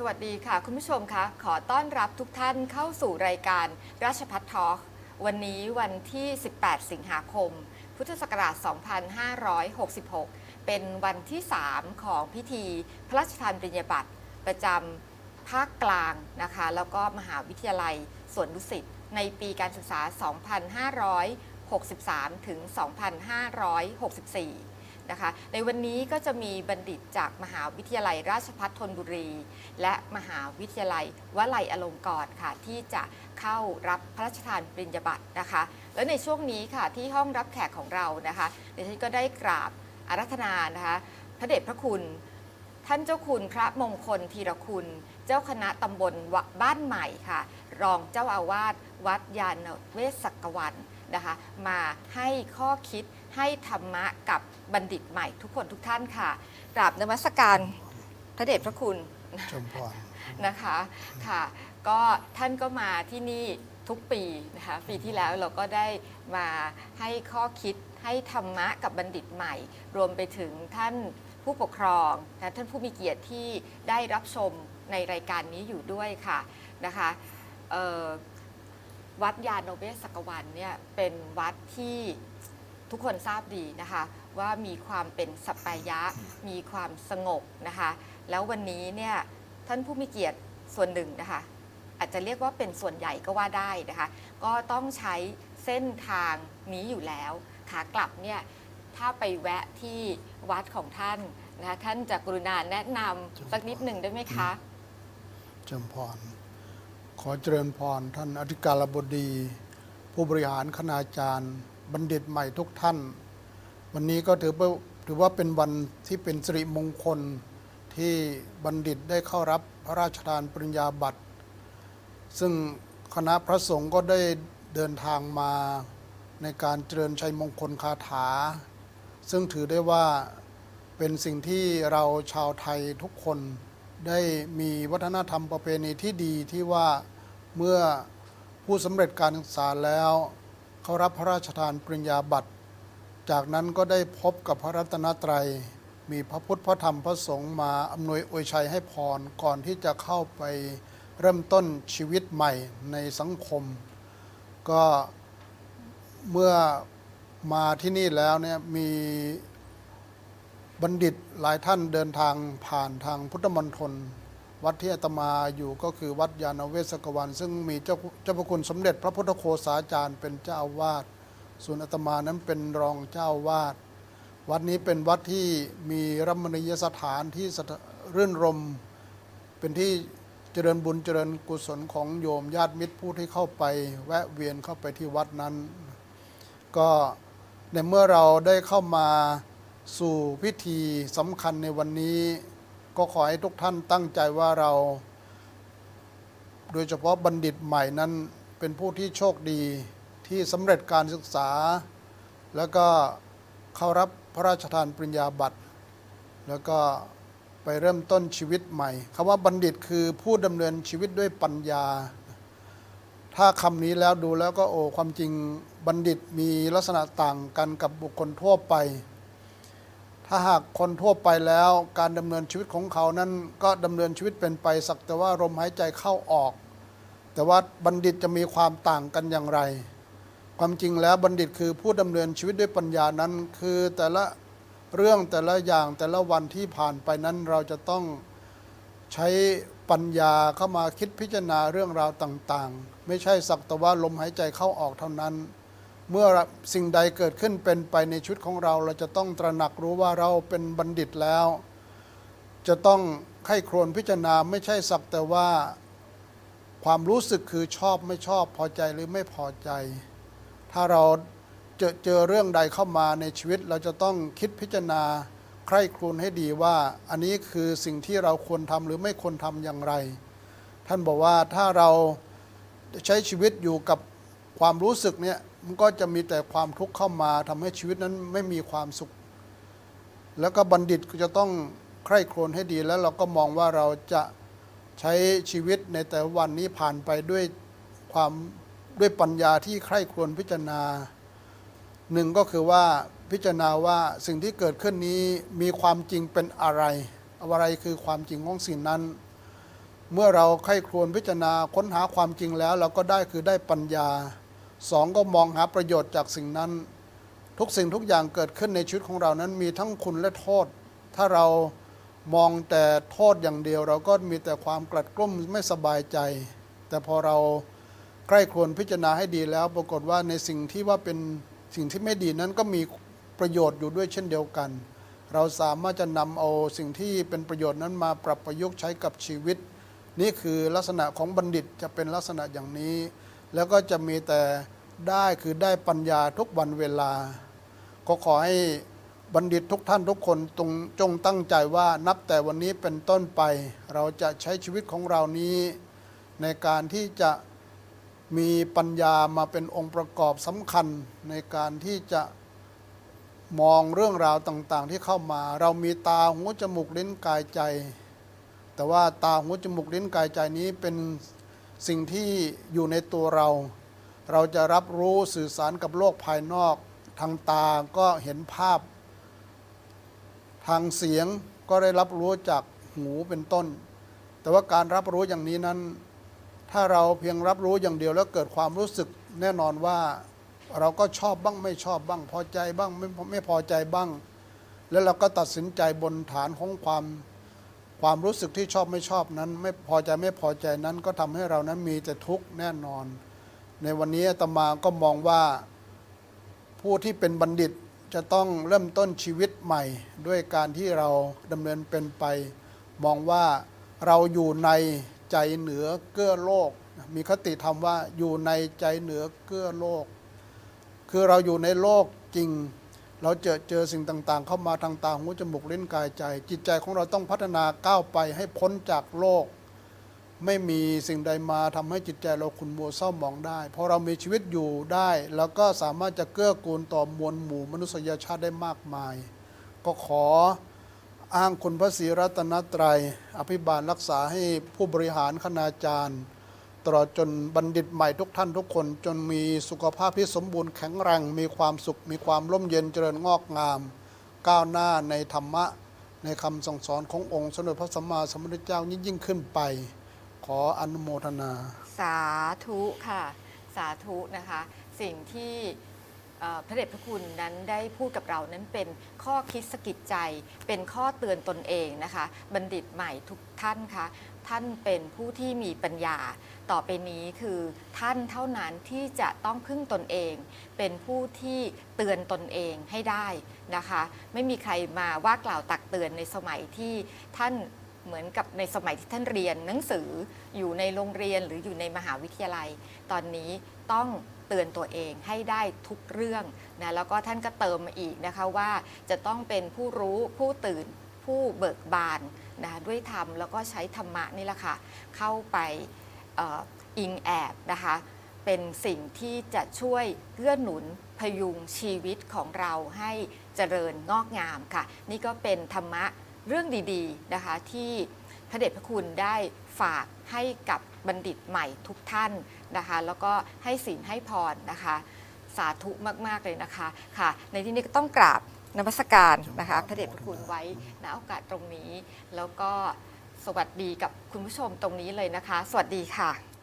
สวัสดีค่ะ คุณผู้ชมคะขอต้อนรับทุกท่านเข้าสู่รายการราชพัฒน์ทอล์กวันนี้วันที่ 18 สิงหาคม พุทธศักราช 2566 เป็นวันที่ 3 ของพิธีพระราชทานปริญญาบัตรประจำภาคกลางนะคะ แล้วก็มหาวิทยาลัยสวนดุสิตในปีการศึกษา 2563 ถึง 2564 นะคะ ในวันนี้ก็จะมีบัณฑิตจากมหาวิทยาลัยราชภัฏธนบุรี และมหาวิทยาลัยวลัยอลงกรณ์ค่ะ ที่จะเข้ารับพระราชทานปริญญาบัตรนะคะ แล้วในช่วงนี้ค่ะที่ห้องรับแขกของเรานะคะดิฉันก็ได้กราบอารัธนานะคะพระเดชพระคุณ ท่านเจ้าคุณพระมงคลธีรคุณ เจ้าคณะตำบลบ้านใหม่ค่ะ รองเจ้าอาวาสวัดยานเวศกวันนะคะ มาให้ข้อคิด ให้ธรรมะกับบัณฑิตใหม่ทุกคนทุกท่านค่ะกราบนมัสการพระเดชพระคุณชมพรนะคะค่ะ ก็ท่านก็มาที่นี่ทุกปีนะคะปีที่แล้วเราก็ได้มาให้ข้อคิดให้ธรรมะกับบัณฑิตใหม่ รวมไปถึงท่านผู้ปกครองนะท่านผู้มีเกียรติที่ได้รับชมในรายการนี้อยู่ด้วยค่ะนะคะเอ่อวัดยาโนเบสกวันเนี่ยเป็นวัดที่ ทุกคนทราบดีนะคะ ว่ามีความเป็นสัปปายะ มีความสงบนะคะ แล้ววันนี้เนี่ยท่านผู้มีเกียรติส่วนหนึ่งนะคะ อาจจะเรียกว่าเป็นส่วนใหญ่ก็ว่าได้นะคะ ก็ต้องใช้เส้นทางนี้อยู่แล้วขากลับเนี่ยถ้าไปแวะที่วัดของท่านนะคะท่านจะกรุณาแนะนำสักนิดหนึ่งได้ไหมคะชมพร ขอเจริญพรท่านอธิการบดี ผู้บริหารคณาจารย์ บัณฑิตใหม่ทุกท่าน วันนี้ก็ถือว่าถือว่าเป็นวันที่เป็นสิริมงคลที่บัณฑิตได้เข้ารับพระราชทานปริญญาบัตร ซึ่งคณะพระสงฆ์ก็ได้เดินทางมาในการเจริญชัยมงคลคาถา ซึ่งถือได้ว่าเป็นสิ่งที่เราชาวไทยทุกคนได้มีวัฒนธรรมประเพณีที่ดีที่ว่าเมื่อผู้สำเร็จการศึกษาแล้ว เขารับพระราชทานปริญญาบัตร จากนั้นก็ได้พบกับพระรัตนตรัย มีพระพุทธพระธรรมพระสงฆ์มาอำนวยอวยชัยให้พรก่อนที่จะเข้าไปเริ่มต้นชีวิตใหม่ในสังคม ก็เมื่อมาที่นี่แล้วเนี่ยมีบัณฑิตหลายท่านเดินทางผ่านทางพุทธมณฑล วัดที่อาตมาอยู่ก็คือวัดยานเวศกวัน ซึ่งมีเจ้าเจ้าพระคุณสมเด็จพระพุทธโฆษาจารย์เป็นเจ้าอาวาสส่วนอาตมานั้นเป็นรองเจ้าอาวาสวัดนี้เป็นวัดที่มีรัมณียสถานที่รื่นรม เป็นที่เจริญบุญเจริญกุศลของโยมญาติมิตรผู้ที่เข้าไป แวะเวียนเข้าไปที่วัดนั้น ก็ในเมื่อเราได้เข้ามาสู่พิธีสำคัญในวันนี้ ก็ขอให้ทุกท่านตั้งใจว่าเรา โดยเฉพาะบัณฑิตใหม่นั้นเป็นผู้ที่โชคดีที่สำเร็จการศึกษา แล้วก็เข้ารับพระราชทานปริญญาบัตร แล้วก็ไปเริ่มต้นชีวิตใหม่คำว่าบัณฑิตคือผู้ดำเนินชีวิตด้วยปัญญา ถ้าคำนี้แล้วดูแล้วก็โอ้ความจริงบัณฑิตมีลักษณะต่างกันกับบุคคลทั่วไป ถ้าหากคนทั่วไปแล้วการดำเนินชีวิตของเขานั้นก็ดำเนินชีวิตเป็นไปสักแต่ว่าลมหายใจเข้าออก แต่ว่าบัณฑิตจะมีความต่างกันอย่างไร ความจริงแล้วบัณฑิตคือผู้ดำเนินชีวิตด้วยปัญญานั้น คือแต่ละเรื่องแต่ละอย่างแต่ละวันที่ผ่านไปนั้นเราจะต้องใช้ปัญญาเข้ามาคิดพิจารณาเรื่องราวต่าง ๆ ไม่ใช่สักแต่ว่าลมหายใจเข้าออกเท่านั้น เมื่อสิ่งใดเกิดขึ้นเป็นไปในชีวิตของเรา เราจะต้องตระหนักรู้ว่าเราเป็นบัณฑิตแล้ว จะต้องไข้ครวญพิจารณาไม่ใช่สักแต่ว่าความรู้สึกคือชอบไม่ชอบพอใจหรือไม่พอใจ ถ้าเราเจอเจอเรื่องใดเข้ามาในชีวิต เราจะต้องคิดพิจารณาใคร่ครวญให้ดีว่า อันนี้คือสิ่งที่เราควรทำหรือไม่ควรทำอย่างไร ท่านบอกว่าถ้าเราใช้ชีวิตอยู่กับความรู้สึกเนี่ย มันก็จะมีแต่ความทุกข์เข้ามาทำให้ชีวิตนั้นไม่มีความสุข แล้วก็บัณฑิตก็จะต้องใคร่ครวญให้ดีแล้วเราก็มองว่าเราจะใช้ชีวิตในแต่ละวันนี้ผ่านไปด้วยความด้วยปัญญาที่ใคร่ครวญพิจารณาหนึ่งก็คือว่าพิจารณาว่าสิ่งที่เกิดขึ้นนี้มีความจริงเป็นอะไร อะไรคือความจริงของสิ่งนั้น เมื่อเราใคร่ครวญพิจารณาค้นหาความจริงแล้ว เราก็ได้คือได้ปัญญา สองก็มองหาประโยชน์จากสิ่งนั้น ทุกสิ่งทุกอย่างเกิดขึ้นในชีวิตของเรานั้นมีทั้งคุณและโทษ ถ้าเรามองแต่โทษอย่างเดียว เราก็มีแต่ความกลัดกลุ้มไม่สบายใจ แต่พอเราใกล้ครวญพิจารณาให้ดีแล้ว ปรากฏว่าในสิ่งที่ว่าเป็นสิ่งที่ไม่ดีนั้นก็มีประโยชน์อยู่ด้วยเช่นเดียวกัน เราสามารถจะนำเอาสิ่งที่เป็นประโยชน์นั้นมาปรับประยุกต์ใช้กับชีวิต นี่คือลักษณะของบัณฑิตจะเป็นลักษณะอย่างนี้ แล้วก็จะมีแต่ได้คือได้ปัญญาทุกวันเวลา ก็ขอให้บัณฑิตทุกท่านทุกคนตรงจงตั้งใจว่านับแต่วันนี้เป็นต้นไป เราจะใช้ชีวิตของเรานี้ ในการที่จะมีปัญญามาเป็นองค์ประกอบสำคัญในการที่จะมองเรื่องราวต่างๆ ที่เข้ามา เรามีตาหูจมูกลิ้นกายใจ แต่ว่าตาหูจมูกลิ้นกายใจนี้เป็น สิ่งที่อยู่ในตัวเรา เราจะรับรู้สื่อสารกับโลกภายนอก ทางตาก็เห็นภาพ ทางเสียงก็ได้รับรู้จากหูเป็นต้น แต่ว่าการรับรู้อย่างนี้นั้น ถ้าเราเพียงรับรู้อย่างเดียวแล้วเกิดความรู้สึกแน่นอนว่าเราก็ชอบบ้างไม่ชอบบ้าง พอใจบ้างไม่ไม่พอใจบ้าง แล้วเราก็ตัดสินใจบนฐานของความ ความรู้สึกที่ชอบไม่ชอบนั้น ไม่พอใจไม่พอใจนั้นก็ทำให้เรานั้นมีแต่ทุกข์แน่นอน ในวันนี้ตมาก็มองว่าผู้ที่เป็นบัณฑิตจะต้องเริ่มต้นชีวิตใหม่ ด้วยการที่เราดำเนินเป็นไป มองว่าเราอยู่ในใจเหนือเกื้อโลก มีคติธรรมว่าอยู่ในใจเหนือเกื้อโลก คือเราอยู่ในโลกจริง เราเจอเจอสิ่งต่างๆ เข้ามาทางตาหูจมูกเลิ้นกายใจ จิตใจของเราต้องพัฒนาก้าวไปให้พ้นจากโลก ไม่มีสิ่งใดมาทำให้จิตใจเราขุ่นมัวเศร้าหมองได้พราะเรามีชีวิตอยู่ได้ แล้วก็สามารถจะเกื้อกูลต่อมวลหมู่มนุษยชาติได้มากมาย ก็ขออ้างคุณพระศรีรัตนตรัย อภิบาลรักษาให้ผู้บริหารคณาจารย์ ตลอดจนบัณฑิตใหม่ทุกท่านทุกคน จนมีสุขภาพที่สมบูรณ์แข็งแรงมีความสุข มีความร่มเย็นเจริญงอกงาม ก้าวหน้าในธรรมะ ในคำสั่งสอนขององค์สมเด็จพระสัมมาสัมพุทธเจ้ายิ่งยิ่งขึ้นไป ขออนุโมทนา สาธุค่ะ สาธุนะคะ สิ่งที่ เอ่อพระเดชพระคุณนั้นได้พูดกับเรานั้นเป็นข้อคิดสะกิดใจ เป็นข้อเตือนตนเองนะคะ บัณฑิตใหม่ทุกท่านคะท่านเป็นผู้ที่มีปัญญา ต่อไปนี้คือท่านเท่านั้นที่จะต้องพึ่งตนเอง เป็นผู้ที่เตือนตนเองให้ได้นะคะ ไม่มีใครมาว่ากล่าวตักเตือนในสมัยที่ท่านเหมือนกับในสมัยที่ท่านเรียนหนังสืออยู่ในโรงเรียนหรืออยู่ในมหาวิทยาลัย ตอนนี้ต้อง เตือนตัวเองให้ได้ทุกเรื่องนะแล้วก็ท่านก็เติมมาอีกนะคะว่าจะต้องเป็นผู้รู้ผู้ตื่นผู้เบิกบานนะด้วยธรรมแล้วก็ใช้ธรรมะนี่แหละค่ะเข้าไปอ่ออิงแอบนะคะเป็นสิ่งที่จะช่วยเกื้อหนุนพยุงชีวิตของเราให้เจริญงอกงามค่ะ นี่ก็เป็นธรรมะเรื่องดีๆนะคะที่พระเดชพระคุณได้ฝากให้กับ บัณฑิตใหม่ทุกท่านนะคะ แล้วก็ให้ศีลให้พรนะคะ สาธุมาก ๆ เลยนะคะค่ะ ในที่นี้ก็ต้องกราบนมัสการนะคะพระเดชพระคุณไว้ณโอกาสตรงนี้ แล้วก็สวัสดีกับคุณผู้ชมตรงนี้เลยนะคะ สวัสดีค่ะ